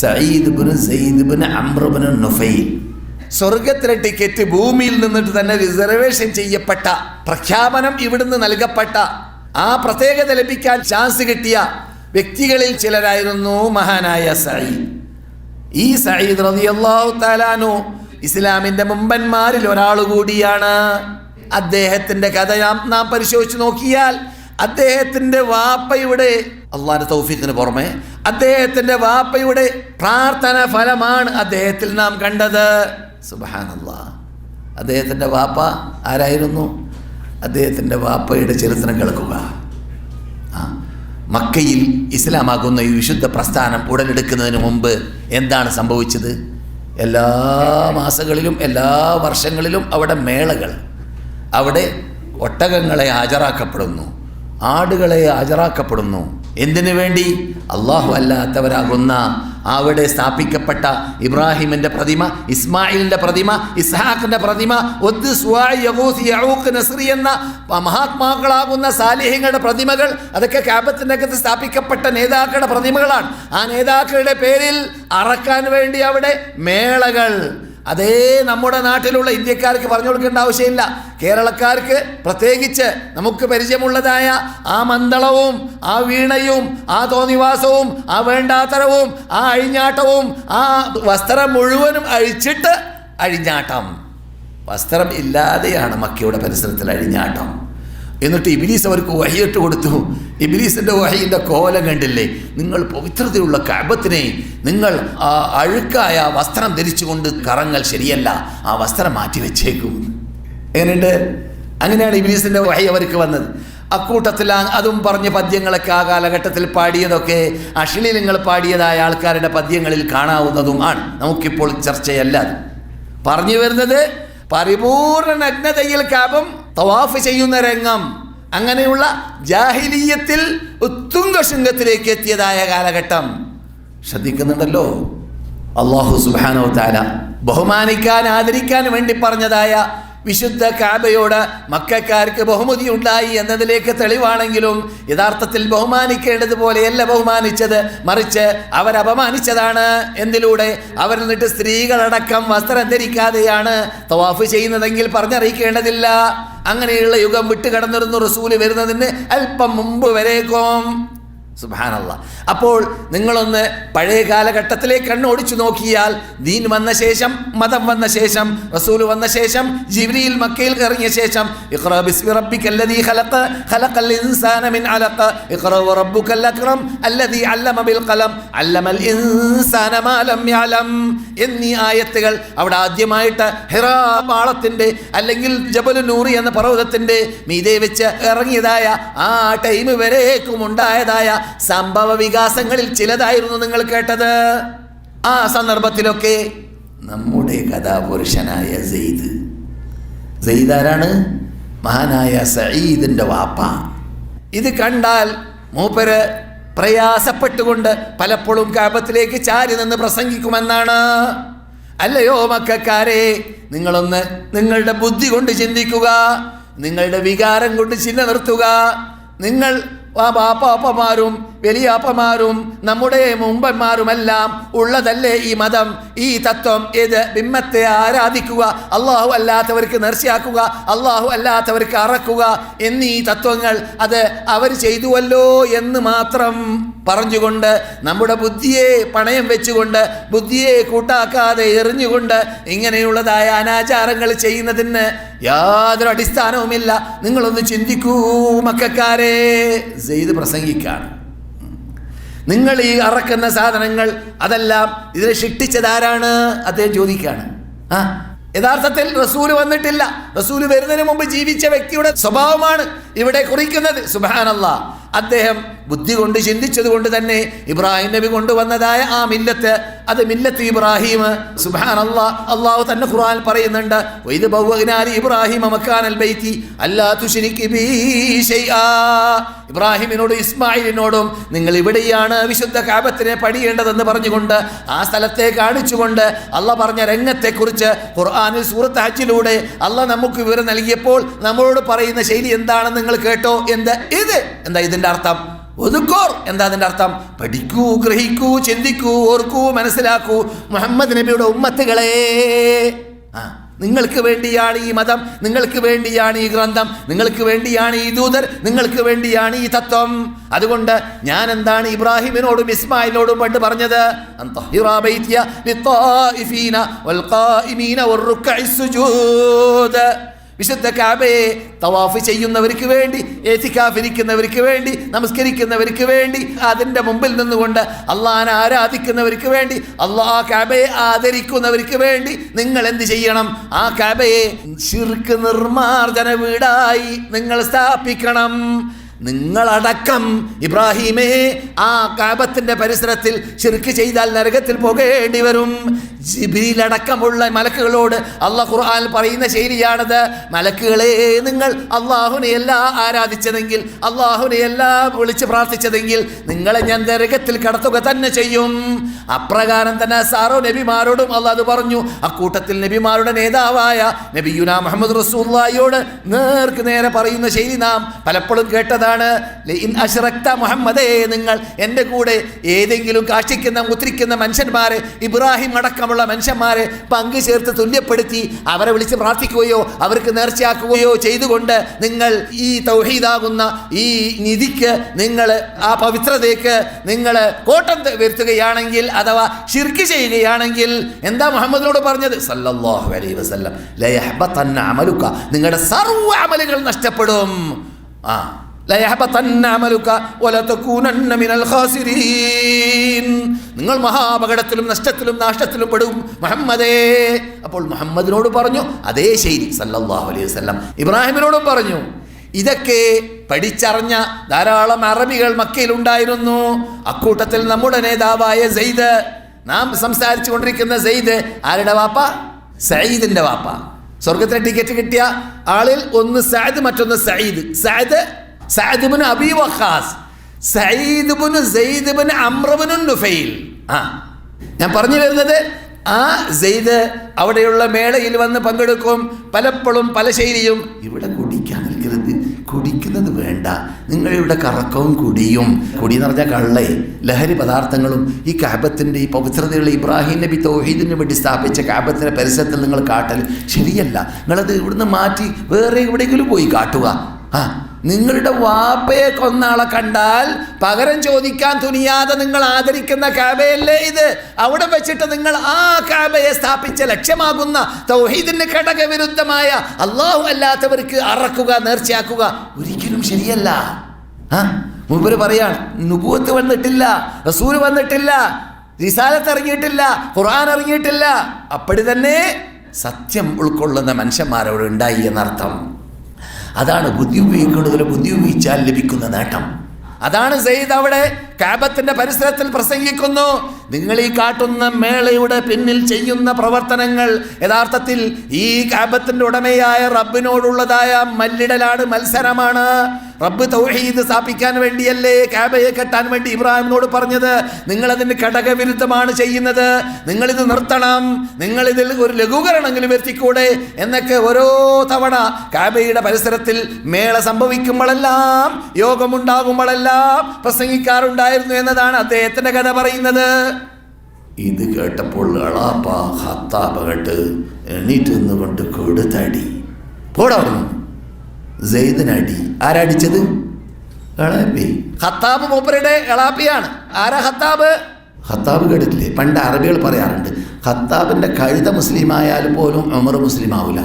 Sayyid bin Sayyid bin bin Nufail. സ്വർഗത്തിലെ ticket ഭൂമിയിൽ നിന്നിട്ട് തന്നെ റിസർവേഷൻ ചെയ്യപ്പെട്ട പ്രഖ്യാപനം ഇവിടുന്ന് നൽകപ്പെട്ട ആ പ്രത്യേകത ലഭിക്കാൻ ചാൻസ് കിട്ടിയ വ്യക്തികളിൽ ചിലരായിരുന്നു മഹാനായ സയ്യിദ്. ഈ സയ്യിദ് റളിയല്ലാഹു താലാനു ഇസ്ലാമിന്റെ മുമ്പന്മാരിൽ ഒരാൾ കൂടിയാണ്. അദ്ദേഹത്തിന്റെ കഥ നാം പരിശോധിച്ച് നോക്കിയാൽ അദ്ദേഹത്തിന്റെ വാപ്പയുടെ അല്ലാഹുവിന്റെ തൗഫീഖിന് പുറമെ അദ്ദേഹത്തിന്റെ വാപ്പയുടെ പ്രാർത്ഥന ഫലമാണ് അദ്ദേഹത്തിൽ നാം കണ്ടത്. സുബാനല്ല അദ്ദേഹത്തിന്റെ വാപ്പ ആരായിരുന്നു? അദ്ദേഹത്തിന്റെ വാപ്പയുടെ ചരിത്രം കേൾക്കുക. മക്കയിൽ ഇസ്ലാമാകുന്ന ഈ വിശുദ്ധ പ്രസ്ഥാനം ഉടലെടുക്കുന്നതിന് മുമ്പ് എന്താണ് സംഭവിച്ചത്? എല്ലാ മാസങ്ങളിലും എല്ലാ വർഷങ്ങളിലും അവിടെ മേളകൾ. അവിടെ ഒട്ടകങ്ങളെ ഹാജരാക്കപ്പെടുന്നു. ആടുകളെ ഹാജരാക്കപ്പെടുന്നു എന്തിനു വേണ്ടി? അള്ളാഹു അല്ലാത്തവരാകുന്ന അവിടെ സ്ഥാപിക്കപ്പെട്ട ഇബ്രാഹിമിന്റെ പ്രതിമ ഇസ്മായിലിന്റെ പ്രതിമ ഇസ്ഹാഖിന്റെ പ്രതിമ നസ്രി എന്ന മഹാത്മാക്കളാകുന്ന സാലിഹ്യങ്ങളുടെ പ്രതിമകൾ അതൊക്കെ ക്യാബത്തിന്റെ അകത്ത് സ്ഥാപിക്കപ്പെട്ട നേതാക്കളുടെ പ്രതിമകളാണ്. ആ നേതാക്കളുടെ പേരിൽ അറക്കാൻ വേണ്ടി അവിടെ മേളകൾ അതേ നമ്മുടെ നാട്ടിലുള്ള ഇന്ത്യക്കാർക്ക് പറഞ്ഞു കൊടുക്കേണ്ട ആവശ്യമില്ല. കേരളക്കാർക്ക് പ്രത്യേകിച്ച് നമുക്ക് പരിചയമുള്ളതായ ആ മന്ദളവും ആ വീണയും ആ തോന്നിവാസവും ആ വേണ്ടാത്തരവും ആ അഴിഞ്ഞാട്ടവും ആ വസ്ത്രം മുഴുവനും അഴിച്ചിട്ട് അഴിഞ്ഞാട്ടം. വസ്ത്രം ഇല്ലാതെയാണ് മക്കയുടെ പരിസരത്തിൽ അഴിഞ്ഞാട്ടം. എന്നിട്ട് ഇബിലീസ് അവർക്ക് വഹിയിട്ട് കൊടുത്തു. ഇബിലീസിന്റെ വഹയിന്റെ കോലം കണ്ടില്ലേ? നിങ്ങൾ പവിത്രതയുള്ള കഅബത്തിനെ നിങ്ങൾ ആ അഴുക്കായ വസ്ത്രം ധരിച്ചുകൊണ്ട് കറങ്ങൽ ശരിയല്ല. ആ വസ്ത്രം മാറ്റി വെച്ചേക്കും. എങ്ങനെയുണ്ട്? അങ്ങനെയാണ് ഇബിലീസിന്റെ വഹി അവർക്ക് വന്നത്. അക്കൂട്ടത്തിൽ അതും പറഞ്ഞ പദ്യങ്ങളൊക്കെ ആ കാലഘട്ടത്തിൽ പാടിയതൊക്കെ അശ്ലീലങ്ങൾ പാടിയതായ ആൾക്കാരുടെ പദ്യങ്ങളിൽ കാണാവുന്നതുമാണ് നമുക്കിപ്പോൾ ചർച്ചയല്ല പറഞ്ഞു വരുന്നത് പരിപൂർണ നഗ്നതയിൽ കാപം തവാഫ് ചെയ്യുന്ന രംഗം. അങ്ങനെയുള്ള ജാഹിലീയത്തിൽ ഉത്തുംഗ ശൃംഗത്തിലേക്ക് എത്തിയതായ കാലഘട്ടം. ശ്രദ്ധിക്കുന്നുണ്ടല്ലോ. അള്ളാഹു സുബാനോ താല ബഹുമാനിക്കാൻ ആദരിക്കാൻ വേണ്ടി പറഞ്ഞതായ വിശുദ്ധ കാബയോട് മക്കാർക്ക് ബഹുമതി ഉണ്ടായി എന്നതിലേക്ക് തെളിവാണെങ്കിലും യഥാർത്ഥത്തിൽ ബഹുമാനിക്കേണ്ടതുപോലെയല്ല ബഹുമാനിച്ചത്. മറിച്ച് അവരപമാനിച്ചതാണ് എന്തിലൂടെ? അവർ നിന്നിട്ട് സ്ത്രീകളടക്കം വസ്ത്രം ധരിക്കാതെയാണ് തവാഫ് ചെയ്യുന്നതെങ്കിൽ പറഞ്ഞറിയിക്കേണ്ടതില്ല. അങ്ങനെയുള്ള യുഗം വിട്ടുകടന്നിരുന്നു റസൂൽ വരുന്നതിന് അല്പം മുമ്പ് വരേക്കും. സുബാനല്ല അപ്പോൾ നിങ്ങളൊന്ന് പഴയ കാലഘട്ടത്തിലേക്ക് കണ്ണോടിച്ചു നോക്കിയാൽ ദീൻ വന്ന ശേഷം മതം വന്ന ശേഷം റസൂൽ വന്ന ശേഷം ജിബ്രീൽ മക്കയിൽ ഇറങ്ങിയ ശേഷം എന്നീ ആയത്തുകൾ അവിടെ ആദ്യമായിട്ട് ഹിറാ പാളത്തിന്റെ അല്ലെങ്കിൽ ജബലു നൂറി എന്ന പർവതത്തിന്റെ മീതെ വെച്ച് ഇറങ്ങിയതായ ആ ടൈം വരേക്കും ഉണ്ടായതായ സംഭവ വികാസങ്ങളിൽ ചിലതായിരുന്നു നിങ്ങൾ കേട്ടത്. ആ സന്ദർഭത്തിലൊക്കെ നമ്മുടെ കഥാപുരുഷനായ സെയ്ദ്. സെയ്ദ് ആരാണ്? മഹാനായ സയ്യിദിന്റെ വാപ്പ. ഇത് കണ്ടാൽ മൂപ്പര് പ്രയാസപ്പെട്ടുകൊണ്ട് പലപ്പോഴും കാപത്തിലേക്ക് ചാരി നിന്ന് പ്രസംഗിക്കുമെന്നാണ്. അല്ലയോ മക്കാരെ നിങ്ങളൊന്ന് നിങ്ങളുടെ ബുദ്ധി കൊണ്ട് ചിന്തിക്കുക. നിങ്ങളുടെ വികാരം കൊണ്ട് ചിന്ത നിർത്തുക. നിങ്ങൾ ബാപ്പാപ്പമാരും വലിയാപ്പമാരും നമ്മുടെ മുമ്പന്മാരുമെല്ലാം ഉള്ളതല്ലേ ഈ മതം? ഈ തത്വം ഇത് ബിംബത്തെ ആരാധിക്കുക? അള്ളാഹു അല്ലാത്തവർക്ക് നേർച്ചയാക്കുക അള്ളാഹു അല്ലാത്തവർക്ക് അറക്കുക എന്നീ തത്വങ്ങൾ അത് അവർ ചെയ്തുവല്ലോ എന്ന് മാത്രം പറഞ്ഞുകൊണ്ട് നമ്മുടെ ബുദ്ധിയെ പണയം വെച്ചുകൊണ്ട് ബുദ്ധിയെ കൂട്ടാക്കാതെ എറിഞ്ഞുകൊണ്ട് ഇങ്ങനെയുള്ളതായ അനാചാരങ്ങൾ ചെയ്യുന്നതിന് യാതൊരു അടിസ്ഥാനവുമില്ല. നിങ്ങളൊന്ന് ചിന്തിക്കൂ മക്കാരെ. സെയ്ത് പ്രസംഗിക്കാണ്. നിങ്ങൾ ഈ അറക്കുന്ന സാധനങ്ങൾ അതെല്ലാം ഇതിനെ ഷിട്ടിച്ചതാരാണ് അദ്ദേഹം ചോദിക്കുകയാണ് ആ യഥാർത്ഥത്തിൽ റസൂൽ വന്നിട്ടില്ല. റസൂൽ വരുന്നതിന് മുമ്പ് ജീവിച്ച വ്യക്തിയുടെ സ്വഭാവമാണ് ഇവിടെ കുറിക്കുന്നത്. സുബാനല്ല അദ്ദേഹം ബുദ്ധി കൊണ്ട് ചിന്തിച്ചത് കൊണ്ട് തന്നെ ഇബ്രാഹിം നബി കൊണ്ടുവന്നതായ ആ മില്ലത്ത് അത് മില്ലത്ത് ഇബ്രാഹിം. സുബാൻ അള്ളാ അള്ളാഹു തന്നെ ഖുറാൻ പറയുന്നുണ്ട് "വഇദ് ബവ്വഗ്നാ ഇബ്രാഹിം ഇബ്രാഹിമിനോടും ഇസ്മായിലിനോടും നിങ്ങൾ ഇവിടെയാണ് വിശുദ്ധ കാപത്തിനെ പണിയേണ്ടതെന്ന് പറഞ്ഞുകൊണ്ട് ആ സ്ഥലത്തെ കാണിച്ചുകൊണ്ട് അല്ല പറഞ്ഞ രംഗത്തെക്കുറിച്ച് ഖുർആാനിൽ സൂറത്ത് ഹജ്ജിലൂടെ അല്ല നമുക്ക് വിവരം നൽകിയപ്പോൾ നമ്മളോട് പറയുന്ന ശൈലി എന്താണെന്ന് നിങ്ങൾ കേട്ടോ? എന്ത്? ഇത്? എന്താ ഇതിന്റെ അർത്ഥം? ഒതുക്കോർ. എന്താ അതിന്റെ അർത്ഥം? പഠിക്കൂ ഗ്രഹിക്കൂ ചിന്തിക്കൂ ഓർക്കൂ മനസ്സിലാക്കൂ. മുഹമ്മദ് നബിയുടെ ഉമ്മത്തുകളെ. ആ നിങ്ങൾക്ക് വേണ്ടിയാണ് ഈ മതം നിങ്ങൾക്ക് വേണ്ടിയാണ് ഈ ഗ്രന്ഥം നിങ്ങൾക്ക് വേണ്ടിയാണ് ഈ ദൂതർ നിങ്ങൾക്ക് വേണ്ടിയാണ് ഈ തത്വം. അതുകൊണ്ട് ഞാൻ എന്താണ് ഇബ്രാഹിമിനോടും ഇസ്മായിലോടും പണ്ട് പറഞ്ഞത്? അൻ വിശുദ്ധ കാബയെ തവാഫ് ചെയ്യുന്നവർക്ക് വേണ്ടി ഏത്തിക്കാഫിരിക്കുന്നവർക്ക് വേണ്ടി നമസ്കരിക്കുന്നവർക്ക് വേണ്ടി അതിന്റെ മുമ്പിൽ നിന്നുകൊണ്ട് അള്ളഹാനെ ആരാധിക്കുന്നവർക്ക് വേണ്ടി അള്ളാഹ് കാബയെ ആദരിക്കുന്നവർക്ക് വേണ്ടി നിങ്ങൾ എന്ത് ചെയ്യണം? ആ കാബയെ ശിർക്ക് നിർമാർജന വീടായി നിങ്ങൾ സ്ഥാപിക്കണം. നിങ്ങളടക്കം ഇബ്രാഹിമേ ആ കാബത്തിന്റെ പരിസരത്തിൽ ശിർക്ക് ചെയ്താൽ നരകത്തിൽ പോകേണ്ടി വരും. ജിബിലടക്കമുള്ള മലക്കുകളോട് അള്ളാഹ് ഖുർആൻ പറയുന്ന ശൈലിയാണത്. മലക്കുകളെ നിങ്ങൾ അള്ളാഹുനെയല്ല ആരാധിച്ചതെങ്കിൽ അള്ളാഹുനെയല്ല വിളിച്ച് പ്രാർത്ഥിച്ചതെങ്കിൽ നിങ്ങളെ ഞാൻ നരകത്തിൽ കടത്തുക തന്നെ ചെയ്യും. അപ്രകാരം തന്നെ സാറോ നബിമാരോടും അള്ളാഹ് അത് പറഞ്ഞു. അക്കൂട്ടത്തിൽ നബിമാരുടെ നേതാവായ നബിയുന മുഹമ്മദ് റസൂല്ലായോട് നേർക്ക് നേരെ പറയുന്ന ശൈലി നാം പലപ്പോഴും കേട്ടതാണ്. മുഹമ്മദേ നിങ്ങൾ എന്റെ കൂടെ ഏതെങ്കിലും കാഷ്ടിക്കുന്ന മുദ്രിക്കുന്ന മനുഷ്യന്മാരെ ഇബ്രാഹിം അടക്കമുള്ള മനുഷ്യന്മാരെ പങ്കു ചേർത്ത് തുല്യപ്പെടുത്തി അവരെ വിളിച്ച് പ്രാർത്ഥിക്കുകയോ അവർക്ക് നേർച്ചയാക്കുകയോ ചെയ്തുകൊണ്ട് നിങ്ങൾ ഈ തൗഹീദാകുന്ന ഈ നിധിക്ക് നിങ്ങൾ ആ പവിത്രതയ്ക്ക് നിങ്ങൾ കോട്ടം വരുത്തുകയാണെങ്കിൽ അഥവാ ശിർക്ക് ചെയ്യുകയാണെങ്കിൽ എന്താ മുഹമ്മദിനോട് പറഞ്ഞത്? സല്ലല്ലാഹു അലൈഹി വസല്ലം. ലയഹ്ബതന്ന അമലുക്ക നിങ്ങളുടെ സർവ അമലുകൾ നഷ്ടപ്പെടും. ആ. നിങ്ങൾ മഹാപകടത്തിലും നഷ്ടത്തിലും നാഷ്ടത്തിലും പെടും മുഹമ്മദേ. അപ്പോൾ മുഹമ്മദിനോട് പറഞ്ഞു അതേ ശൈലി സല്ലാഹു അലൈഹി വസല്ലം. ഇബ്രാഹിമിനോടും പറഞ്ഞു ഇതൊക്കെ പഠിച്ചറിഞ്ഞ ധാരാളം അറബികൾ മക്കയിലുണ്ടായിരുന്നു. അക്കൂട്ടത്തിൽ നമ്മുടെ നേതാവായ സെയ്ദ് നാം സംസാരിച്ചു കൊണ്ടിരിക്കുന്ന സെയ്ദ് ആരുടെ വാപ്പ? സയ്യിദിന്റെ വാപ്പ. സ്വർഗത്തിലെ ടിക്കറ്റ് കിട്ടിയ ആളിൽ ഒന്ന് സഅദ് മറ്റൊന്ന് Sayyid. Saad Saad bin Abi Waqqas Saeed bin Zaid bin Amr bin Nufail. ആ ഞാൻ പറഞ്ഞു വരുന്നത് ആ സെയ്ദ് അവിടെയുള്ള മേളയിൽ വന്ന് പങ്കെടുക്കും പലപ്പോഴും പല ശൈലിയും. ഇവിടെ കുടിക്കാൻ നിൽക്കരുത് കുടിക്കുന്നത് വേണ്ട. നിങ്ങളിവിടെ കറക്കവും കുടിയും. കുടി എന്ന് പറഞ്ഞാൽ കള്ളേ ലഹരി പദാർത്ഥങ്ങളും ഈ കാബത്തിന്റെ ഈ പവിത്രതയുള്ള ഇബ്രാഹിം നബി തൗഹീദിന് വേണ്ടി സ്ഥാപിച്ച കാബത്തിന്റെ പരിസരത്തിൽ നിങ്ങൾ കാട്ടൽ ശരിയല്ല. നിങ്ങളത് ഇവിടുന്ന് മാറ്റി വേറെ എവിടെയെങ്കിലും പോയി കാട്ടുക. ആ നിങ്ങളുടെ വാപ്പയെ കൊന്നാളെ കണ്ടാൽ പകരം ചോദിക്കാൻ തുനിയാതെ നിങ്ങൾ ആദരിക്കുന്ന കാബയല്ലേ ഇത്? അവിടെ വെച്ചിട്ട് നിങ്ങൾ ആ കാബയെ സ്ഥാപിച്ച ലക്ഷ്യമാകുന്ന തൗഹീദിന് ഘടകവിരുദ്ധമായ അള്ളാഹു അല്ലാത്തവർക്ക് അറക്കുക നേർച്ചയാക്കുക ഒരിക്കലും ശരിയല്ല. ആ മൂപ്പര് പറയാണ് നുപൂത്ത് വന്നിട്ടില്ല റസൂൽ വന്നിട്ടില്ല റിസാലത്ത് ഇറങ്ങിയിട്ടില്ല ഖുർആൻ ഇറങ്ങിയിട്ടില്ല. അപ്പടി തന്നെ സത്യം ഉൾക്കൊള്ളുന്ന മനുഷ്യന്മാരവിടെ ഉണ്ടായി എന്നർത്ഥം. അതാണ് ബുദ്ധി ഉപയോഗിക്കുന്നതിൽ ബുദ്ധി ഉപയോഗിച്ചാൽ ലഭിക്കുന്ന നേട്ടം. അതാണ് സെയ്ദ് അവിടെ കാബത്തിന്റെ പരിസരത്തിൽ പ്രസംഗിക്കുന്നു. നിങ്ങൾ ഈ കാട്ടുന്ന മേളയുടെ പിന്നിൽ ചെയ്യുന്ന പ്രവർത്തനങ്ങൾ യഥാർത്ഥത്തിൽ ഈ കാബത്തിന്റെ ഉടമയായ റബ്ബിനോടുള്ളതായ മല്ലിടലാണ് മത്സരമാണ്. റബ്ബ് തൗഹീദ് സ്ഥാപിക്കാൻ വേണ്ടിയല്ലേ കാബയെ കെട്ടാൻ വേണ്ടി ഇബ്രാഹിമിനോട് പറഞ്ഞത്? നിങ്ങളതിന് ഘടകവിരുദ്ധമാണ് ചെയ്യുന്നത്. നിങ്ങളിത് നിർത്തണം. നിങ്ങളിതിൽ ഒരു ലഘൂകരണമെങ്കിലും എത്തിക്കൂടെ എന്നൊക്കെ ഓരോ തവണ കാബയുടെ പരിസരത്തിൽ മേള സംഭവിക്കുമ്പോഴെല്ലാം യോഗമുണ്ടാകുമ്പോഴെല്ലാം പ്രസംഗിക്കാറുണ്ടായിരുന്നു എന്നതാണ് അദ്ദേഹത്തിന്റെ കഥ പറയുന്നത്. ഇത് കേട്ടപ്പോൾ അളാപ്പ ഹത്താപ്പ കേട്ട് എണീറ്റ് നിന്നുകൊണ്ട് കൊടുത്തടി. പോടാവുന്നു സെയ്ദിനടി. ആരടിച്ചത് എളാപ്പി ഖത്താബ് മൂപ്പരുടെ എളാപ്പിയാണ് ആരാ ഹത്താബ് ഹത്താബ് കേട്ടിട്ടില്ലേ? പണ്ട് അറബികൾ പറയാറുണ്ട് ഹത്താബിന്റെ കഴുത മുസ്ലിം ആയാൽ പോലും ഉമർ മുസ്ലിം ആവില്ല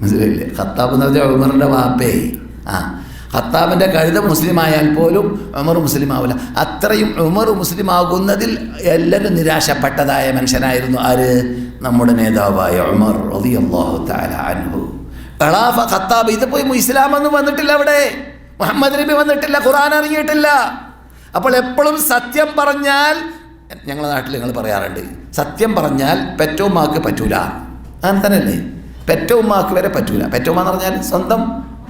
മനസ്സിലായില്ലേ? ഖത്താബ് എന്ന് പറഞ്ഞാൽ ഉമറിന്റെ വാപ്പേ. ആ ഖത്താബിന്റെ കഴുത മുസ്ലിമായാൽ പോലും ഉമർ മുസ്ലിമാവില്ല. അത്രയും ഉമർ മുസ്ലിമാകുന്നതിൽ എല്ലാവരും നിരാശപ്പെട്ടതായ മനുഷ്യനായിരുന്നു ആര്? നമ്മുടെ നേതാവായ ഉമർ റളിയല്ലാഹു തആല അൻഹു. ഖലാഫ ഖത്താബ് ഇത് പോയി ഇസ്ലാമൊന്നും വന്നിട്ടില്ല അവിടെ. മുഹമ്മദ് നബി വന്നിട്ടില്ല ഖുർആൻ ഇറങ്ങിയിട്ടില്ല അപ്പോൾ എപ്പോഴും സത്യം പറഞ്ഞാൽ ഞങ്ങളുടെ നാട്ടിൽ ഞങ്ങൾ പറയാറുണ്ട് സത്യം പറഞ്ഞാൽ പെറ്റോമാക്ക് പറ്റൂല. അങ്ങനെ തന്നെയല്ലേ? പെറ്റോമാക്ക് വരെ പറ്റൂല. പെറ്റോമ എന്ന് പറഞ്ഞാൽ സ്വന്തം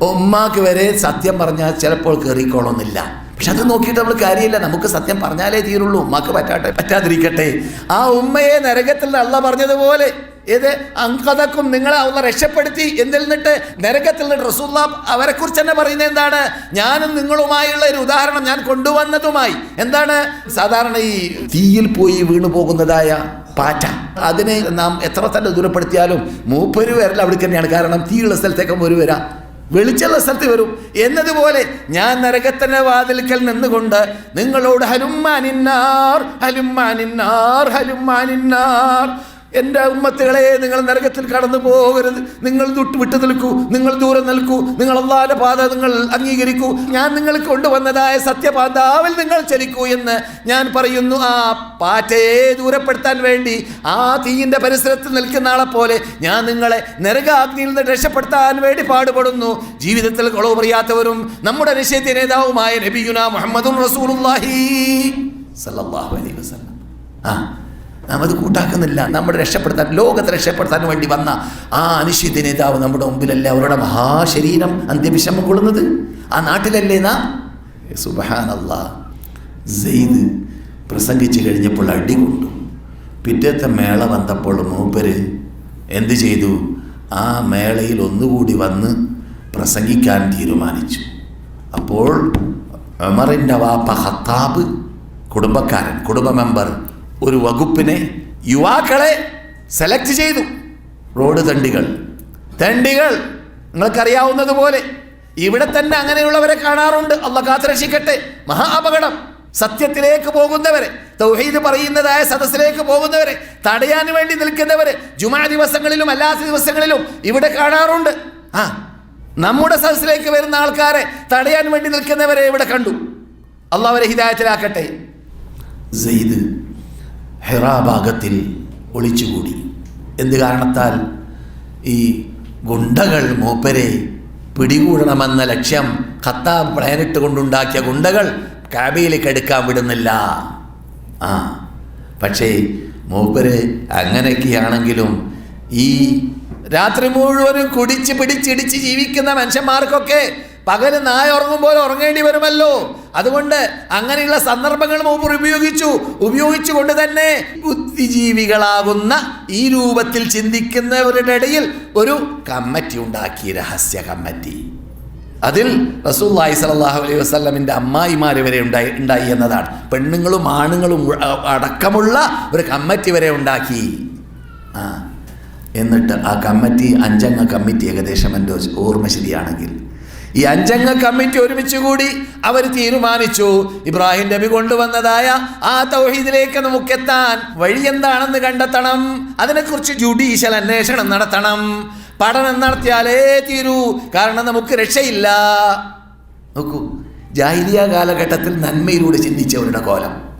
ഉമ്മാക്ക് വരെ സത്യം പറഞ്ഞാൽ ചിലപ്പോൾ കയറിക്കോളൊന്നില്ല പക്ഷെ അത് നോക്കിയിട്ട് നമ്മൾ കാര്യമില്ല. നമുക്ക് സത്യം പറഞ്ഞാലേ തീരുള്ളൂ. ഉമ്മാക്ക് പറ്റാട്ടെ പറ്റാതിരിക്കട്ടെ. ആ ഉമ്മയെ നരകത്തിൽ അള്ള പറഞ്ഞതുപോലെ ഏത്? അങ്കതക്കും നിങ്ങളെ അള്ള രക്ഷപ്പെടുത്തി എന്തിൽ നിന്നിട്ട്? നരകത്തിൽ നിന്നിട്ട് റസൂല്ല അവരെ കുറിച്ച് തന്നെ പറയുന്നത് എന്താണ്? ഞാനും നിങ്ങളുമായുള്ള ഒരു ഉദാഹരണം ഞാൻ കൊണ്ടുവന്നതുമായി. എന്താണ്? സാധാരണ ഈ തീയിൽ പോയി വീണു പോകുന്നതായ പാറ്റ. അതിനെ നാം എത്ര തന്നെ ദൂരപ്പെടുത്തിയാലും മൂപ്പര് വരൽ അവിടെ തന്നെയാണ്. കാരണം തീയുള്ള സ്ഥലത്തേക്കും ഒരു വരാം. വെളിച്ചുള്ള സ്ഥലത്ത് വരും. എന്നതുപോലെ ഞാൻ നരകത്തിന്റെ വാതിൽക്കൽ നിന്നുകൊണ്ട് നിങ്ങളോട് ഹലുമാനിന്നാർ ഹലുമാനിന്നാർ ഹലുമാനിന്നാർ എന്റെ ഉമ്മത്തുകളെ നിങ്ങൾ നരകത്തിൽ കടന്നു പോകരുത്. നിങ്ങൾ വിട്ടു വിട്ടു നിൽക്കൂ. നിങ്ങൾ ദൂരം നിൽക്കൂ. നിങ്ങൾ അള്ളാന്റെ പാത നിങ്ങൾ അംഗീകരിക്കൂ. ഞാൻ നിങ്ങൾ കൊണ്ടുവന്നതായ സത്യപാതാവിൽ നിങ്ങൾ ചലിക്കൂ എന്ന് ഞാൻ പറയുന്നു. ആ പാറ്റയെ ദൂരപ്പെടുത്താൻ വേണ്ടി ആ തീയിന്റെ പരിസരത്ത് നിൽക്കുന്ന ആളെ പോലെ ഞാൻ നിങ്ങളെ നരകാഗ്നിയിൽ നിന്ന് രക്ഷപ്പെടുത്താൻ വേണ്ടി പാടുപെടുന്നു. ജീവിതത്തിൽ കളവ് പറയാത്തവരും നമ്മുടെ നിഷേധ നേതാവുമായ നബിയുന മുഹമ്മദും റസൂലുള്ളാഹി സല്ലല്ലാഹു അലൈഹി വസല്ലം. ആ. നാം അത് കൂട്ടാക്കുന്നില്ല. നമ്മുടെ രക്ഷപ്പെടുത്താൻ ലോകത്തെ രക്ഷപ്പെടുത്താൻ വേണ്ടി വന്ന ആ അനിശ്ചിത നേതാവ് നമ്മുടെ മുമ്പിലല്ലേ അവരുടെ മഹാശരീരം അന്ത്യവിഷമം കൊള്ളുന്നത് ആ നാട്ടിലല്ലേ നാം? സെയ്ദ് പ്രസംഗിച്ചു കഴിഞ്ഞപ്പോൾ അടി കൊണ്ടു പിറ്റത്തെ മേള വന്നപ്പോൾ മൂപ്പര് എന്ത് ചെയ്തു? ആ മേളയിൽ ഒന്നുകൂടി വന്ന് പ്രസംഗിക്കാൻ തീരുമാനിച്ചു. അപ്പോൾ ഉമറിന്റെ വാപ്പ ഹത്താബ് കുടുംബക്കാരൻ കുടുംബ മെമ്പർ ഒരു വകുപ്പിനെ യുവാക്കളെ സെലക്ട് ചെയ്തു. റോഡ് തണ്ടികൾ. തണ്ടികൾ നിങ്ങൾക്കറിയാവുന്നതുപോലെ ഇവിടെ തന്നെ അങ്ങനെയുള്ളവരെ കാണാറുണ്ട്. അല്ല കാത്തുരക്ഷിക്കട്ടെ. മഹാ അപകടം. സത്യത്തിലേക്ക് പോകുന്നവരെ തൗഹീദ് പറയുന്നതായ സദസ്സിലേക്ക് പോകുന്നവരെ തടയാൻ വേണ്ടി നിൽക്കുന്നവരെ ജുമാ ദിവസങ്ങളിലും അല്ലാത്ത ദിവസങ്ങളിലും ഇവിടെ കാണാറുണ്ട്. ആ നമ്മുടെ സദസ്സിലേക്ക് വരുന്ന ആൾക്കാരെ തടയാൻ വേണ്ടി നിൽക്കുന്നവരെ ഇവിടെ കണ്ടു. അള്ളാഹ് ഹിദായത്തിലാക്കട്ടെ. സെയ്ദ് ഹെറാ ഭാഗത്തിൽ ഒളിച്ചുകൂടി. എന്ത് കാരണത്താൽ ഈ ഗുണ്ടകൾ മൂപ്പരെ പിടികൂടണമെന്ന ലക്ഷ്യം ഖത്താബ് പ്ലാനിട്ട് കൊണ്ടുണ്ടാക്കിയ ഗുണ്ടകൾ കാബയിലേക്ക് എടുക്കാൻ വിടുന്നില്ല. ആ പക്ഷേ മൂപ്പര് അങ്ങനെയൊക്കെയാണെങ്കിലും ഈ രാത്രി മുഴുവനും കുടിച്ച് പിടിച്ചിടിച്ച് ജീവിക്കുന്ന മനുഷ്യന്മാർക്കൊക്കെ പകൽ നായ ഉറങ്ങുമ്പോൾ ഉറങ്ങേണ്ടി വരുമല്ലോ. അതുകൊണ്ട് അങ്ങനെയുള്ള സന്ദർഭങ്ങൾ മൂപ്പർ ഉപയോഗിച്ചു. ഉപയോഗിച്ചുകൊണ്ട് തന്നെ ബുദ്ധിജീവികളാകുന്ന ഈ രൂപത്തിൽ ചിന്തിക്കുന്നവരുടെ ഇടയിൽ ഒരു കമ്മിറ്റി ഉണ്ടാക്കി രഹസ്യ കമ്മിറ്റി. അതിൽ റസൂല്ലായി സലാഹു അലൈഹി വസ്ലമിന്റെ അമ്മായിമാർ വരെ ഉണ്ടായി ഉണ്ടായി എന്നതാണ്. പെണ്ണുങ്ങളും ആണുങ്ങളും അടക്കമുള്ള ഒരു കമ്മിറ്റി വരെ ഉണ്ടാക്കി. ആ എന്നിട്ട് ആ കമ്മിറ്റി അഞ്ചംഗ കമ്മിറ്റി ഏകദേശം എന്റെ ഓർമ്മ ശരിയാണെങ്കിൽ ഈ അഞ്ചംഗ കമ്മിറ്റി ഒരുമിച്ച് കൂടി അവർ തീരുമാനിച്ചു. ഇബ്രാഹിം നബി കൊണ്ടുവന്നതായ ആ തൗഹീദിലേക്ക് നമുക്ക് എത്താൻ വഴി എന്താണെന്ന് കണ്ടെത്തണം. അതിനെക്കുറിച്ച് ജുഡീഷ്യൽ അന്വേഷണം നടത്തണം. പഠനം നടത്തിയാലേ തീരൂ. കാരണം നമുക്ക് രക്ഷയില്ല. നോക്കൂ ജാഹിലിയ കാലഘട്ടത്തിൽ നന്മയിലൂടെ ചിന്തിച്ചവരുടെ കോലം.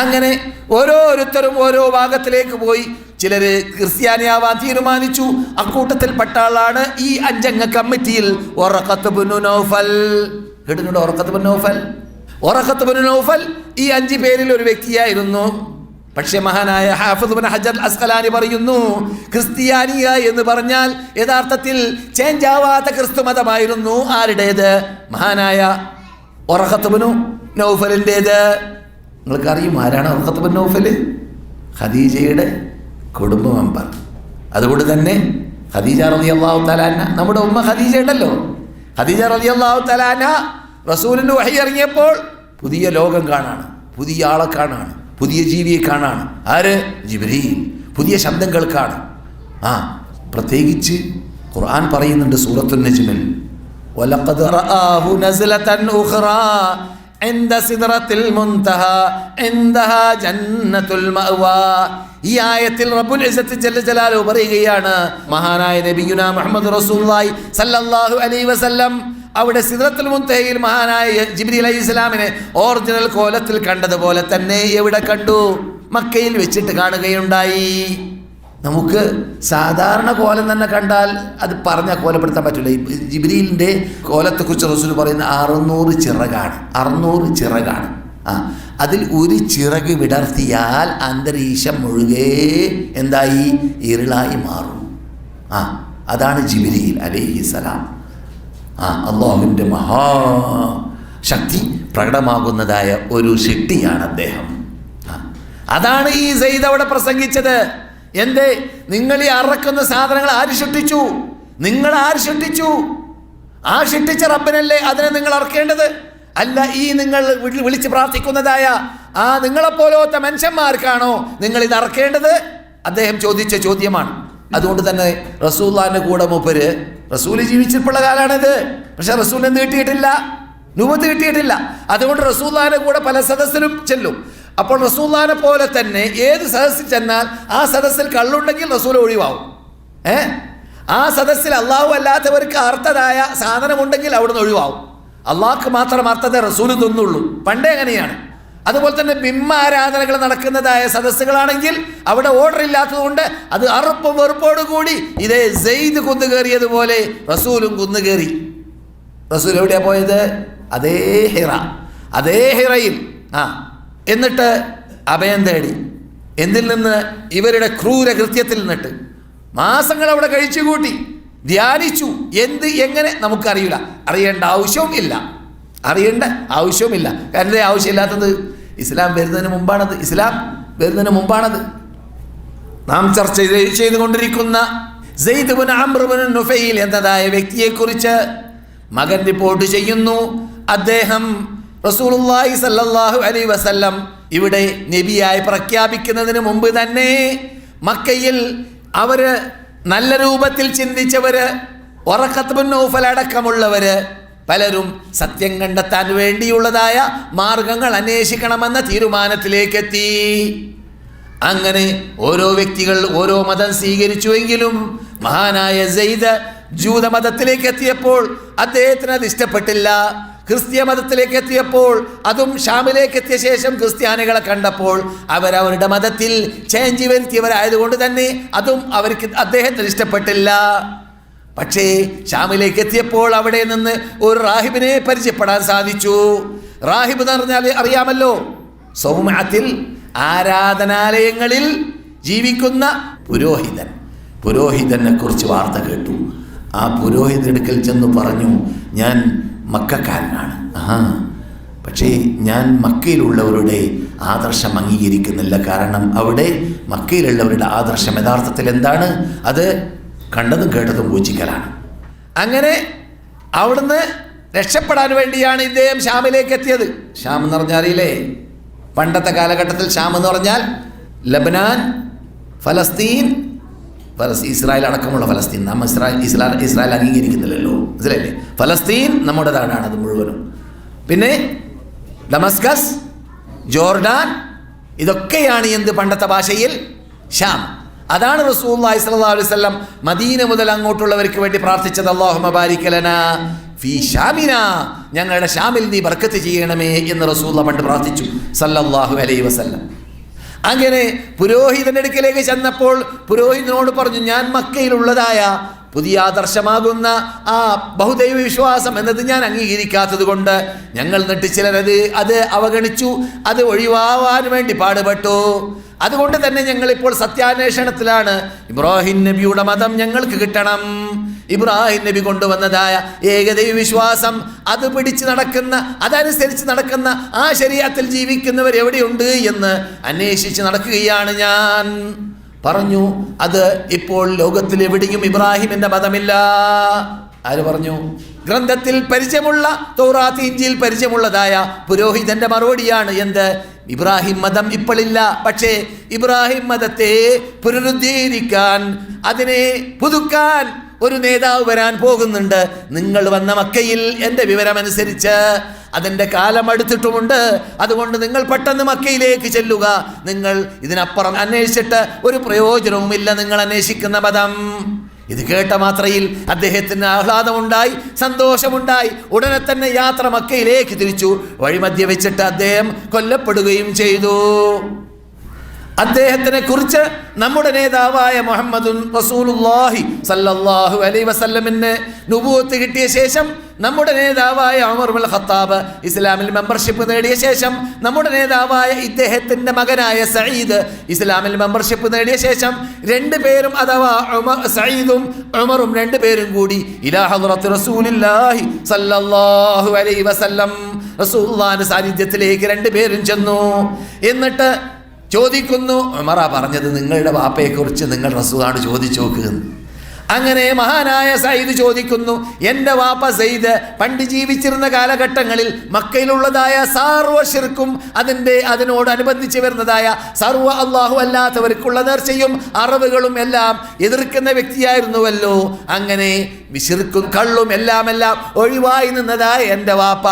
അങ്ങനെ ഓരോരുത്തരും ഓരോ ഭാഗത്തിലേക്ക് പോയി. ചിലര് ക്രിസ്ത്യാനിയാവാൻ തീരുമാനിച്ചു. അക്കൂട്ടത്തിൽപ്പെട്ട ആളാണ് ഈ അഞ്ചംഗ കമ്മിറ്റിയിൽ. കേട്ടിട്ടുണ്ട് ഉറക്കത്ത് നൗഫൽ? ഒറക്കത്ത് ബിനു നൗഫൽ ഈ അഞ്ച് പേരിൽ ഒരു വ്യക്തിയായിരുന്നു. പക്ഷേ മഹാനായ ഹാഫിദ് ഹജർ അസ്കലാനി പറയുന്നു ക്രിസ്ത്യാനിയ എന്ന് പറഞ്ഞാൽ യഥാർത്ഥത്തിൽ ചേഞ്ച് ആവാത്ത ക്രിസ്തു മതമായിരുന്നു. ആരുടേത്? മഹാനായ ഒറഹത്ത് ബിനു നൗഫലിന്റേത്. നിങ്ങൾക്ക് അറിയും ആരാണ് ഒറഹത്ത് ബിൻ നൗഫൽ ഖദീജയുടെ കുടുംബ മെമ്പർ അതുകൊണ്ട് തന്നെ ഖദീജ റതി അള്ളാഹു തലാന നമ്മുടെ ഉമ്മ ഖദീജ ഉണ്ടല്ലോ ഖദീജ റതി അള്ളാഹു തലാന റസൂലിൻ്റെ വഹി ഇറങ്ങിയപ്പോൾ പുതിയ ലോകം കാണാണ് പുതിയ ആളെ കാണാണ് പുതിയ ജീവിയെ കാണാണ് ആര് ജിബ്രീൽ പുതിയ ശബ്ദം കേൾക്കാണ് ആ പ്രത്യേകിച്ച് ഖുർആൻ പറയുന്നുണ്ട് സൂറത്തുൽ നജ്മിൽ ولقد رآه نزلة أخرى ഈ ആയത്തിൽ റബ്ബുൽ ജലാലു പറയുകയാണ്. മഹാനായ നബിയുന മുഹമ്മദ് റസൂല്ലായി സല്ലല്ലാഹു അലൈ വസല്ലം അവിടെ സിദ്രത്തുൽ മുൻതഹയിൽ മഹാനായ ജിബിരി അലൈഹി ഇസ്ലാമിനെ ഓറിജിനൽ കോലത്തിൽ കണ്ടതുപോലെ തന്നെ എവിടെ കണ്ടു? മക്കയിൽ വെച്ചിട്ട് കാണുകയുണ്ടായി. നമുക്ക് സാധാരണ കോലം തന്നെ കണ്ടാൽ അത് പറഞ്ഞാൽ കോലപ്പെടുത്താൻ പറ്റില്ല ഈ ജിബ്രീലിന്റെ കോലത്തെക്കുറിച്ച് റസൂൽ പറയുന്ന അറുന്നൂറ് ചിറകാണ്. അറുന്നൂറ് ചിറകാണ്. ആ അതിൽ ഒരു ചിറക് വിടർത്തിയാൽ അന്തരീക്ഷം മുഴുകെ എന്തായി? ഇരുളായി മാറും. ആ അതാണ് ജിബ്രീൽ അലൈഹിസലാം ആ അള്ളാഹുവിന്റെ മഹാശക്തി പ്രകടമാകുന്നതായ ഒരു ശക്തിയാണ് അദ്ദേഹം. അതാണ് ഈ സെയ്ദ് അവിടെ പ്രസംഗിച്ചത്. എന്തേ? നിങ്ങൾ ഈ അറക്കുന്ന സാധനങ്ങൾ ആര് സൃഷ്ടിച്ചു നിങ്ങൾ ആര് സൃഷ്ടിച്ചു ആ സൃഷ്ടിച്ച റബ്ബനല്ലേ അതിനെ നിങ്ങൾ അറക്കേണ്ടത്? അല്ല ഈ നിങ്ങൾ വിളി- വിളിച്ച് പ്രാർത്ഥിക്കുന്നതായ ആ നിങ്ങളെപ്പോലത്തെ മനുഷ്യന്മാർക്കാണോ നിങ്ങൾ ഇത് അറക്കേണ്ടത്? അദ്ദേഹം ചോദിച്ച ചോദ്യമാണ്. അതുകൊണ്ട് തന്നെ റസൂല്ലാന്റെ കൂടെ മൂപ്പര് റസൂൽ ജീവിച്ചിട്ടുള്ള കാലാണിത്. പക്ഷെ റസൂലിനെ നീട്ടിയിട്ടില്ല നുവത്ത് കിട്ടിയിട്ടില്ല. അതുകൊണ്ട് റസൂല്ലാന്റെ കൂടെ പല സദസ്സിലും ചെല്ലും. അപ്പോൾ റസൂല്ലാനെ പോലെ തന്നെ ഏത് സദസ്സിൽ ചെന്നാൽ ആ സദസ്സിൽ കള്ളുണ്ടെങ്കിൽ റസൂൽ ഒഴിവാവും. ഏ? ആ സദസ്സിൽ അള്ളാഹു അല്ലാത്തവർക്ക് അർത്ഥതായ സാധനമുണ്ടെങ്കിൽ അവിടുന്ന് ഒഴിവാവും. അള്ളാഹ്ക്ക് മാത്രം അർത്ഥത റസൂൽ തിന്നുള്ളൂ. പണ്ടേ അങ്ങനെയാണ്. അതുപോലെ തന്നെ ബിംബ ആരാധനകൾ നടക്കുന്നതായ സദസ്സുകളാണെങ്കിൽ അവിടെ ഓർഡർ ഇല്ലാത്തതുകൊണ്ട് അത് അറുപ്പും വെറുപ്പോട് കൂടി ഇതേ സെയ്ദ് കുന്നുകയറിയതുപോലെ റസൂലും കുന്നു കയറി. റസൂൽ എവിടെയാ പോയത്? അതേ ഹിറ. അതേ ഹിറയിൽ. ആ. എന്നിട്ട് അഭയം തേടി. എന്നിൽ നിന്ന്? ഇവരുടെ ക്രൂര കൃത്യത്തിൽ നിന്നിട്ട്. മാസങ്ങൾ അവിടെ കഴിച്ചു കൂട്ടി. ധ്യാനിച്ചു. എന്ത് എങ്ങനെ? നമുക്കറിയില്ല. അറിയേണ്ട ആവശ്യവും ഇല്ല അറിയേണ്ട ആവശ്യവുമില്ല. കാരണം ആവശ്യമില്ലാത്തത് ഇസ്ലാം വരുന്നതിന് മുമ്പാണത്. ഇസ്ലാം വരുന്നതിന് മുമ്പാണത്. നാം ചർച്ച ചെയ്ത് ചെയ്തുകൊണ്ടിരിക്കുന്ന നുഫൈൽ എന്നതായ വ്യക്തിയെക്കുറിച്ച് മകൻ റിപ്പോർട്ട് ചെയ്യുന്നു. അദ്ദേഹം റസൂലുള്ളാഹി സല്ലല്ലാഹു അലൈഹി വസല്ലം ഇവിടെ നബിയായി പ്രഖ്യാപിക്കുന്നതിന് മുമ്പ് തന്നെ മക്കയിൽ അവർ നല്ല രൂപത്തിൽ ചിന്തിച്ചവര് വറഖത്ത് ബിൻ നൗഫൽ അടക്കമുള്ളവർ പലരും സത്യം കണ്ടെത്താൻ വേണ്ടിയുള്ളതായ മാർഗങ്ങൾ അന്വേഷിക്കണമെന്ന തീരുമാനത്തിലേക്കെത്തി. അങ്ങനെ ഓരോ വ്യക്തികൾ ഓരോ മതം സ്വീകരിച്ചുവെങ്കിലും മഹാനായ സെയ്ദ് ജൂതമതത്തിലേക്ക് എത്തിയപ്പോൾ അദ്ദേഹത്തിന് അത് ഇഷ്ടപ്പെട്ടില്ല. ക്രിസ്ത്യ മതത്തിലേക്ക് എത്തിയപ്പോൾ അതും ഷാമിലേക്ക് എത്തിയ ശേഷം ക്രിസ്ത്യാനികളെ കണ്ടപ്പോൾ അവരവരുടെ മതത്തിൽ ചേഞ്ച് വരുത്തിയവരായതുകൊണ്ട് തന്നെ അതും അവർക്ക് അദ്ദേഹത്തിന് ഇഷ്ടപ്പെട്ടില്ല. പക്ഷേ ഷാമിലേക്ക് എത്തിയപ്പോൾ അവിടെ നിന്ന് ഒരു റാഹിബിനെ പരിചയപ്പെടാൻ സാധിച്ചു. റാഹിബ് എന്ന് പറഞ്ഞാൽ അറിയാമല്ലോ സൗമ്യത്തിൽ ആരാധനാലയങ്ങളിൽ ജീവിക്കുന്ന പുരോഹിതൻ. പുരോഹിതനെ കുറിച്ച് വാർത്ത കേട്ടു. ആ പുരോഹിതടുക്കൽ ചെന്ന് പറഞ്ഞു ഞാൻ മക്കാരനാണ് ആ പക്ഷേ ഞാൻ മക്കയിലുള്ളവരുടെ ആദർശം അംഗീകരിക്കുന്നില്ല. കാരണം അവിടെ മക്കയിലുള്ളവരുടെ ആദർശം യഥാർത്ഥത്തിൽ എന്താണ്? അത് കണ്ടതും കേട്ടതും പൂജിക്കലാണ് അങ്ങനെ അവിടുന്ന് രക്ഷപ്പെടാൻ വേണ്ടിയാണ് ഇദ്ദേഹം ഷാമിലേക്ക് എത്തിയത് ഷാം എന്ന് പറഞ്ഞാൽ അറിയില്ലേ? പണ്ടത്തെ കാലഘട്ടത്തിൽ ഷാം എന്ന് പറഞ്ഞാൽ ലബനാൻ ഫലസ്തീൻ ഫലസ് ഇസ്രായേൽ അടക്കമുള്ള ഫലസ്തീൻ. നാം ഇസ്രായേൽ ഇസ്രായേൽ ഇസ്രായേൽ അംഗീകരിക്കുന്നില്ലല്ലോ. മനസ്സിലല്ലേ ഫലസ്തീൻ നമ്മുടെ നാടാണ് അത് മുഴുവനും. പിന്നെ ഡമസ്കസ് ജോർഡാൻ ഇതൊക്കെയാണ് എന്ത് പണ്ടത്തെ ഭാഷയിൽ? ഷാം അതാണ് റസൂല്ലായി സല്ലാ അലൈഹി വസല്ലം മദീന മുതൽ അങ്ങോട്ടുള്ളവർക്ക് വേണ്ടി പ്രാർത്ഥിച്ചത്. മബാരിക്കലന ഫീ ഷാമിന ഞങ്ങളുടെ ഷാമിൽ നീ ബർക്കത്ത് ചെയ്യണമേ എന്ന് റസൂല്ല പണ്ട് പ്രാർത്ഥിച്ചു. സല്ലല്ലാഹു അലൈഹി വസല്ലം. അങ്ങനെ പുരോഹിതന്റെ അടുക്കലേക്ക് ചെന്നപ്പോൾ പുരോഹിതനോട് പറഞ്ഞു ഞാൻ മക്കയിലുള്ളതായ പുതിയ ആദർശമാകുന്ന ആ ബഹുദൈവ വിശ്വാസം എന്നത് ഞാൻ അംഗീകരിക്കാത്തത് കൊണ്ട് ഞങ്ങൾ നിട്ട് ചിലരത് അത് അവഗണിച്ചു. അത് ഒഴിവാവാൻ വേണ്ടി പാടുപെട്ടു. അതുകൊണ്ട് തന്നെ ഞങ്ങളിപ്പോൾ സത്യാന്വേഷണത്തിലാണ്. ഇബ്രാഹിം നബിയുടെ മതം ഞങ്ങൾക്ക് കിട്ടണം. ഇബ്രാഹിം നബി കൊണ്ടുവന്നതായ ഏകദൈവ വിശ്വാസം അത് പിടിച്ച് നടക്കുന്ന അതനുസരിച്ച് നടക്കുന്ന ആ ശരീരത്തിൽ ജീവിക്കുന്നവർ എവിടെയുണ്ട് എന്ന് അന്വേഷിച്ച് നടക്കുകയാണ് ഞാൻ. പറഞ്ഞു അത് ഇപ്പോൾ ലോകത്തിൽ എവിടെയും ഇബ്രാഹിമിന്റെ മതമില്ല. ആര് പറഞ്ഞു? ഗ്രന്ഥത്തിൽ പരിചയമുള്ള തൗറാത്ത് ഇഞ്ചിയിൽ പരിചയമുള്ളതായ പുരോഹിതന്റെ മറുപടിയാണ് എന്ത്? ഇബ്രാഹിം മതം ഇപ്പോഴില്ല. പക്ഷേ ഇബ്രാഹിം മതത്തെ പുനരുദ്ധീകരിക്കാൻ അതിനെ പുതുക്കാൻ ഒരു നേതാവ് വരാൻ പോകുന്നുണ്ട്. നിങ്ങൾ വന്ന മക്കയിൽ എന്റെ വിവരമനുസരിച്ച് അതിന്റെ കാലം അടുത്തിട്ടുമുണ്ട്. അതുകൊണ്ട് നിങ്ങൾ പെട്ടെന്ന് മക്കയിലേക്ക് ചെല്ലുക. നിങ്ങൾ ഇതിനപ്പുറം അന്വേഷിച്ചിട്ട് ഒരു പ്രയോജനവുമില്ല നിങ്ങൾ അന്വേഷിക്കുന്ന പദം. ഇത് കേട്ട മാത്രയിൽ അദ്ദേഹത്തിന് ആഹ്ലാദമുണ്ടായി സന്തോഷമുണ്ടായി. ഉടനെ തന്നെ യാത്ര മക്കയിലേക്ക് തിരിച്ചു. വഴിമധ്യ വെച്ചിട്ട് അദ്ദേഹം കൊല്ലപ്പെടുകയും ചെയ്തു. അദ്ദേഹത്തിനെ കുറിച്ച് നമ്മുടെ നേതാവായ മുഹമ്മദുൻ റസൂലുള്ളാഹി സല്ലല്ലാഹു അലൈഹി വസല്ലമിന് നുപൂത്ത് കിട്ടിയ ശേഷം നമ്മുടെ നേതാവായ ഉമർ ബിൻ ഖത്താബ് ഇസ്ലാമിൽ മെമ്പർഷിപ്പ് നേടിയ ശേഷം നമ്മുടെ നേതാവായ ഇദ്ദേഹത്തിന്റെ മകനായ സയ്യിദ് ഇസ്ലാമിൽ മെമ്പർഷിപ്പ് നേടിയ ശേഷം രണ്ട് പേരും അഥവാ സയ്യിദും ഉമറും രണ്ട് പേരും കൂടി ഇലാഹുറത്ത് റസൂലില്ലാഹി സല്ലല്ലാഹു അലൈഹി വസല്ലം റസൂല്ലാന്റെ സാന്നിധ്യത്തിലേക്ക് രണ്ടുപേരും ചെന്നു. എന്നിട്ട് ചോദിക്കുന്നു ഉമറ പറഞ്ഞത് നിങ്ങളുടെ വാപ്പയെക്കുറിച്ച് നിങ്ങൾ റസൂലാണ് ചോദിച്ചു നോക്കുകയെന്ന്. അങ്ങനെ മഹാനായ സയ്യിദ് ചോദിക്കുന്നു എന്റെ വാപ്പ സയ്യിദ് പണ്ട് ജീവിച്ചിരുന്ന കാലഘട്ടങ്ങളിൽ മക്കയിലുള്ളതായ സർവ ശിർക്കും അതിന്റെ അതിനോടനുബന്ധിച്ച് വരുന്നതായ സർവ അള്ളാഹു അല്ലാത്തവർക്കുള്ള നേർച്ചയും അറിവുകളും എല്ലാം എതിർക്കുന്ന വ്യക്തിയായിരുന്നുവല്ലോ. അങ്ങനെ വിശിർക്കും കള്ളും എല്ലാം എല്ലാം ഒഴിവായി നിന്നതായ എന്റെ വാപ്പ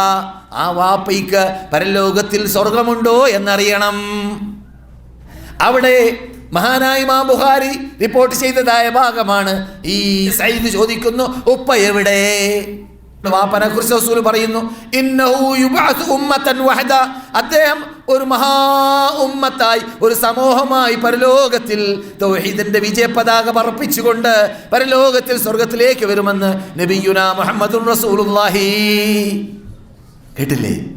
ആ വാപ്പയ്ക്ക് പരലോകത്തിൽ സ്വർഗമുണ്ടോ എന്നറിയണം. അവിടെ മഹാനായ മാ ബുഹാരി റിപ്പോർട്ട് ചെയ്തതായ ഭാഗമാണ് ഈ സൈദ് ചോദിക്കുന്നു ഉപ്പ എവിടെ? വാപ്പനെ കുറിച്ച് റസൂൽ പറയുന്നു വഹദ. അദ്ദേഹം ഒരു മഹാ ഉമ്മത്തായി ഒരു സമൂഹമായി പരലോകത്തിൽ തൗഹീദിന്റെ വിജയ പതാക പറപ്പിച്ചുകൊണ്ട് പരലോകത്തിൽ സ്വർഗത്തിലേക്ക് വരുമെന്ന് നബിയുന മുഹമ്മദുർ റസൂലുള്ളാഹി. കേട്ടില്ലേ?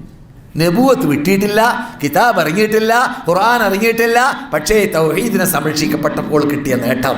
നബൂവത്ത് വിട്ടിയിട്ടില്ല കിതാബ് ഇറങ്ങിയിട്ടില്ല ഖുർആൻ ഇറങ്ങിയിട്ടില്ല പക്ഷേ തൗഹീദിനെ സംരക്ഷിക്കപ്പെട്ടപ്പോൾ കിട്ടിയ നേട്ടം.